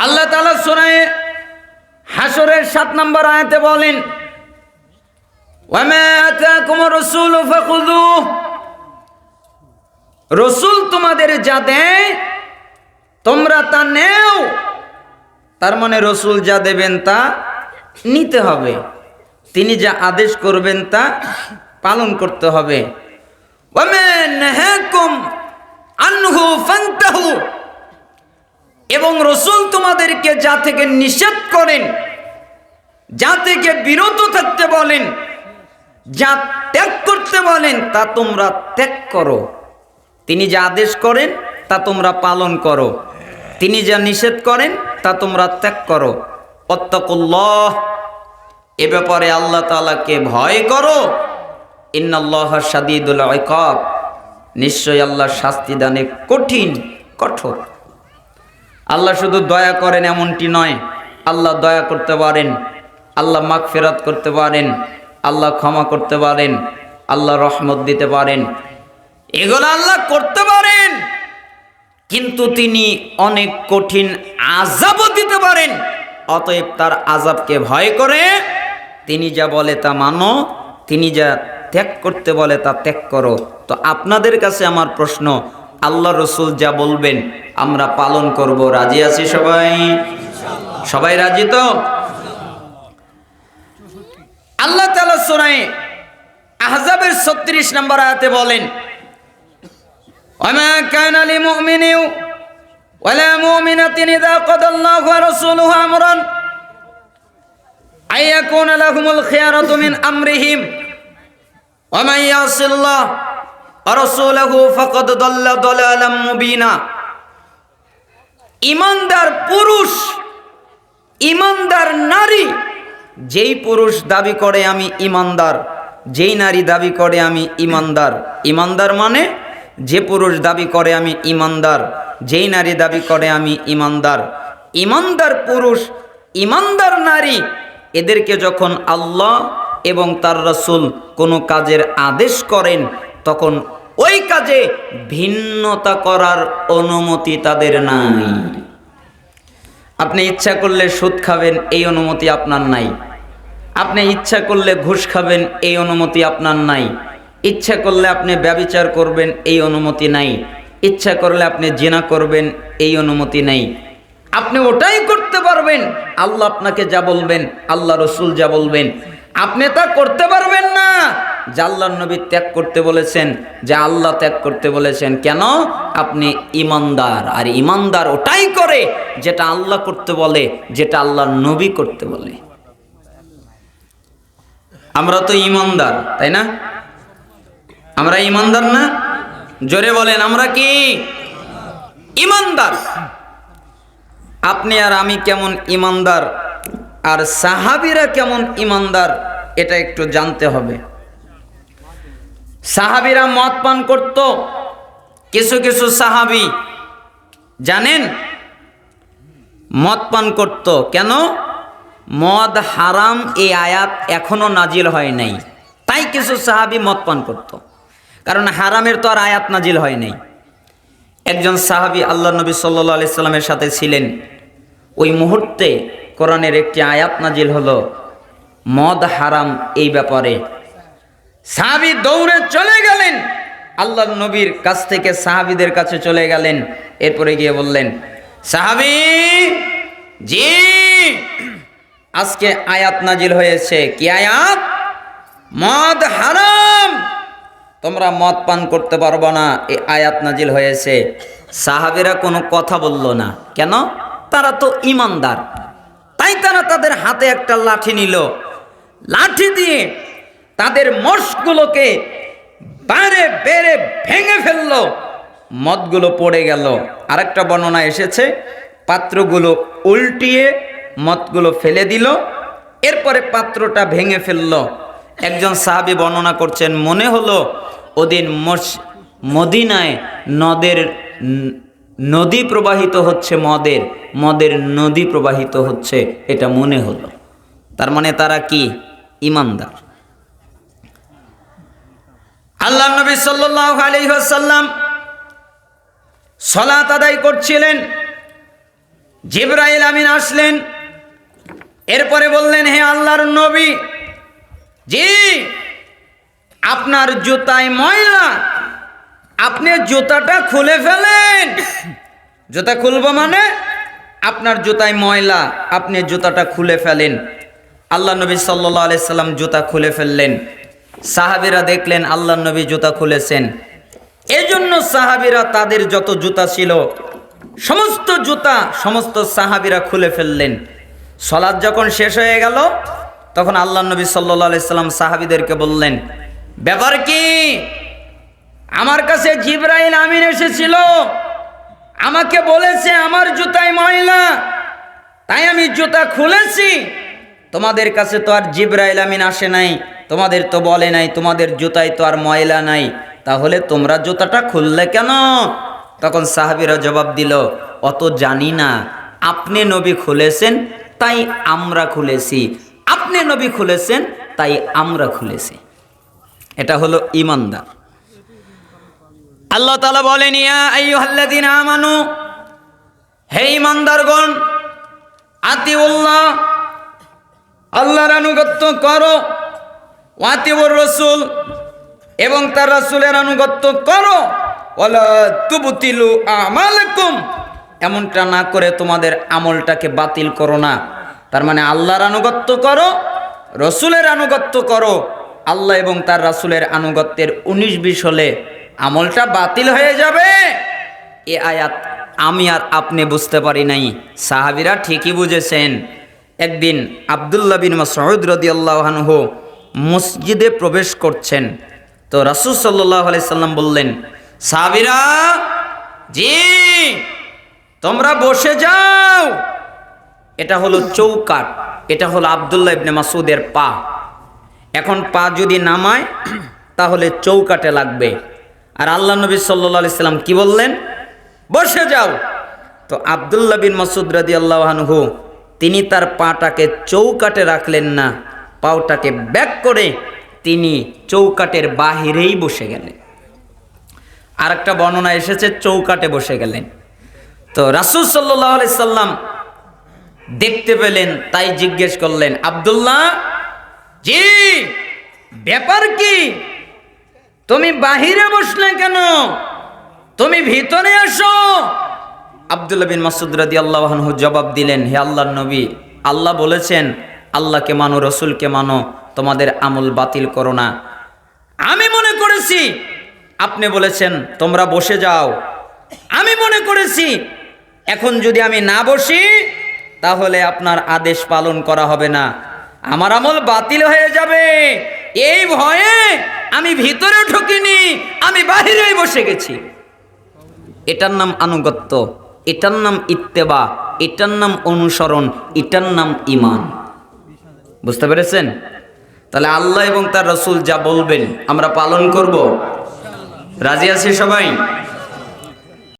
আল্লাহ তালা সোনায় হাসরের সাত নম্বর আয়াতে বলেন রসুল তোমাদের যা দেয়, তোমরা তা নেও। তার মানে রসুল যা দেবেন তা নিতে হবে। তিনি যা আদেশ করবেন তা পালন করতে হবে। ফান্তাহু। এবং রসুল তোমাদেরকে যা থেকে নিষেধ করেন, যা থেকে বিরত থাকতে বলেন, যা ত্যাগ করতে বলেন, তা তোমরা ত্যাগ করো। তিনি যা আদেশ করেন, তা তোমরা পালন করো। তিনি যা নিষেধ করেন, তা তোমরা ত্যাগ করো। অত্তকুল্লাহ। এ ব্যাপারে আল্লাহ তালাকে ভয় করো। ইন্নাল্লাহ সাদিদুল ইকাব। নিশ্চয় আল্লাহ শাস্তি দানে কঠিন, কঠোর। আল্লাহ শুধু দয়া করেন এমনটি নয়। আল্লাহ দয়া করতে পারেন। আল্লাহ মাগ ফেরাত করতে পারেন। আল্লাহ ক্ষমা করতে পারেন। আল্লাহ রহমত দিতে পারেন। এগুলো আল্লাহ করতে পারেন। কিন্তু তিনি অনেক কঠিন আজাবও দিতে পারেন। অতএব তার আজাবকে ভয় করে তিনি যা বলে তা মানো, তিনি যা ত্যাগ করতে বলে তা ত্যাগ করো। তো আপনাদের কাছে আমার প্রশ্ন আল্লাহ রসুল যা বলবেন আমরা পালন করব রাজি আছি সবাই সবাই রাজি তো আল্লাহ তালা শোনায় আহজাবের ছত্রিশ নম্বর আয়াতে বলেন وما كان لمؤمن ولا مؤمنة إذا قضى الله ورسوله أمرا أن يكون لهم الخيارة من أمرهم ومن يعص الله ورسوله فقد ضل ضلالا مبينا ইমানদার পুরুষ ইমানদার নারী যেই পুরুষ দাবি করে আমি ইমানদার যেই নারী দাবি করে আমি ইমানদার ইমানদার মানে যে পুরুষ দাবি করে আমি ইমানদার যেই নারী দাবি করে আমি ইমানদার ইমানদার পুরুষ ইমানদার নারী এদেরকে যখন আল্লাহ এবং তার রসুল কোনো কাজের আদেশ করেন তখন ওই কাজে ভিন্নতা করার অনুমতি তাদের নাই। আপনি ইচ্ছা করলে সুদ খাবেন, এই অনুমতি আপনার নাই। আপনি ইচ্ছা করলে ঘুষ খাবেন, এই অনুমতি আপনার নাই। ইচ্ছা করলে আপনি ব্যবিচার করবেন, এই অনুমতি নাই। ইচ্ছা করলে আপনি জেনা করবেন, এই অনুমতি নাই। আপনি ওটাই করতে পারবেন, আল্লাহ আপনাকে যা বলবেন, আল্লাহ রসুল যা বলবেন। আপনি তা করতে পারবেন না যা নবী ত্যাগ করতে বলেছেন, যে আল্লাহ ত্যাগ করতে বলেছেন, কেন? আপনি ইমানদার, আর ইমানদার ওটাই করে যেটা আল্লাহ করতে বলে, যেটা আল্লাহ নবী করতে বলে। আমরা তো ইমানদার, তাই না? আমরা ইমানদার না? জোরে বলেন, আমরা কি? ইমানদার। আপনি আর আমি কেমন ইমানদার, আর সাহাবিরা কেমন ইমানদার, এটা একটু জানতে হবে। সাহাবিরা মদ পান করত। কিছু কিছু সাহাবি, জানেন? মদ পান করত। কেন? মদ হারাম এই আয়াত এখনও নাজিল হয় নাই। তাই কিছু সাহাবি মদ পান করত। কারণ হারামের তো আর আয়াত নাজিল হয় নাই। একজন সাহাবি আল্লাহ নবী সাল্লা সাল্লামের সাথে ছিলেন। ওই মুহূর্তে কোরআনের একটি আয়াত নাজিল হলো, মদ হারাম এই ব্যাপারে। সাহাবি দৌড়ে চলে গেলেন। আল্লাহ নবীর কাছ থেকে সাহাবিদের কাছে চলে গেলেন। এরপরে গিয়ে বললেন, সাহাবি, জি, আজকে আয়াত নাজিল হয়েছে। কি আয়াত? মদ হারাম। তোমরা মদ পান করতে পারব না। এই আয়াত নাজিল হয়েছে। সাহাবিরা কোনো কথা বলল না। কেন? তারা তো ইমানদার। তাই তারা তাদের হাতে একটা লাঠি নিল। লাঠি দিয়ে তাদের মোষগুলোকে বারে বেড়ে ভেঙে ফেলল। মদগুলো পড়ে গেল। আরেকটা বর্ণনা এসেছে, পাত্রগুলো উল্টিয়ে মদগুলো ফেলে দিল, এরপরে পাত্রটা ভেঙে ফেলল। একজন সাহাবি বর্ণনা করছেন, মনে হলো ওদিন মদিনায় নদের নদী প্রবাহিত হচ্ছে মদের মদের নদী প্রবাহিত হচ্ছে, এটা মনে হলো। তার মানে তারা কি? ইমানদার। আল্লাহ নবী সাল্লাহ আলহ্লাম সলাত আদায় করছিলেন। জিব্রাইল আমিন আসলেন। এরপরে বললেন, হে আল্লাহর নবী, জি, আপনার জুতায় ময়লা, আপনি জুতাটা খুলে ফেলেন। জুতা খুলবো মানে আপনার জুতায় ময়লা, আপনি জুতাটা খুলে ফেলেন। আল্লাহ নবী সাল্লাহ আলি সাল্লাম জুতা খুলে ফেললেন। সাহাবিরা দেখলেন আল্লাহ নবী জুতা খুলেছেন। এজন্য জন্য সাহাবিরা তাদের যত জুতা ছিল, সমস্ত জুতা সমস্ত সাহাবিরা খুলে ফেললেন। সলাদ যখন শেষ হয়ে গেল, তখন আল্লাহ নবী সাল্লাম সাহাবিদেরকে বললেন, ব্যাপার কি? আমার কাছে জিব্রাইল আমিন এসেছিল। আমাকে বলেছে আমার জুতায় ময়লা। তাই আমি জুতা খুলেছি। তোমাদের কাছে তো আর জিব্রাইল আমিন আসে নাই, তোমাদের তো বলে নাই, তোমাদের জুতায় তো আর ময়লা নাই, তাহলে তোমরা জুতাটা খুললে কেন? তখন সাহাবিরা জবাব দিল, অত জানি না, আপনি নবী খুলেছেন, তাই আমরা খুলেছি। আপনি নবী খুলেছেন, তাই আমরা খুলেছি। এটা হলো ইমানদার। আল্লাহ তালা বলেন আমানু, হে ইমানদারগণ, আতিউল্লাহ আল্লাহর আনুগত্য করো, ওয়াতিবর রসুল এবং তার রাসূলের আনুগত্য করো। তুবতিলু আমালাকুম, এমনটা না করে তোমাদের আমলটাকে বাতিল করো না। তার মানে আল্লাহর আনুগত্য করো, রসুলের আনুগত্য করো। আল্লাহ এবং তার রাসূলের আনুগত্যের উনিশ বিশ হলে আমলটা বাতিল হয়ে যাবে। এ আয়াত আমি আর আপনি বুঝতে পারি নাই। সাহাবিরা ঠিকই বুঝেছেন। একদিন আবদুল্লাহ বিন মাসউদ রাদিয়াল্লাহু মসজিদে প্রবেশ করছেন। তো রাসূল সাল্লাল্লাহু আলাইহি সাল্লাম বললেন সাবিরা জি, তোমরা বসে যাও। এটা হলো চৌকাট এটা হলো আবদুল্লাহ ইবনে মাসুদের পা। এখন পা যদি নামায়, তাহলে চৌকাটে লাগবে। আর আল্লাহ নবী সাল্লাহ সাল্লাম কি বললেন, বসে যাও। তো আবদুল্লাহ বিন মাসুদ রাদি আল্লাহানহু তিনি তার পাটাকে চৌকাটে রাখলেন না, পাওটাকে ব্যাক করে তিনি চৌকাটের বাহিরেই বসে গেলেন। আর একটা বর্ণনা এসেছে, চৌকাটে বসে গেলেন। তো রাসুল সাল্লাহ সাল্লাম দেখতে পেলেন, তাই জিজ্ঞেস করলেন, আবদুল্লাহ, জি, ব্যাপার কি? তুমি বাহিরে বসলে কেন? তুমি ভিতরে আসো আবদুল্লাহ বিন মাসুদ রাদি আল্লাহনহু জবাব দিলেন, হে আল্লাহর নবী, আল্লাহ বলেছেন, আল্লাহকে মানো, রসুলকে মানো, তোমাদের আমল বাতিল করো না। আমি মনে করেছি, আপনি বলেছেন, তোমরা বসে যাও। আমি মনে করেছি, এখন যদি আমি না বসি, তাহলে আপনার আদেশ পালন করা হবে না। আমার আমল বাতিল হয়ে যাবে। এই ভয়ে আমি ভিতরে ঢুকিনি, আমি বাহিরেই বসে গেছি। এটার নাম আনুগত্য। এটার নাম ইত্তেবা, এটার নাম অনুসরণ, এটার নাম ইমান বুঝতে পেরেছেন? তাহলে আল্লাহ এবং তার রসুল যা বলবেন আমরা পালন করব? রাজি আছি সবাই?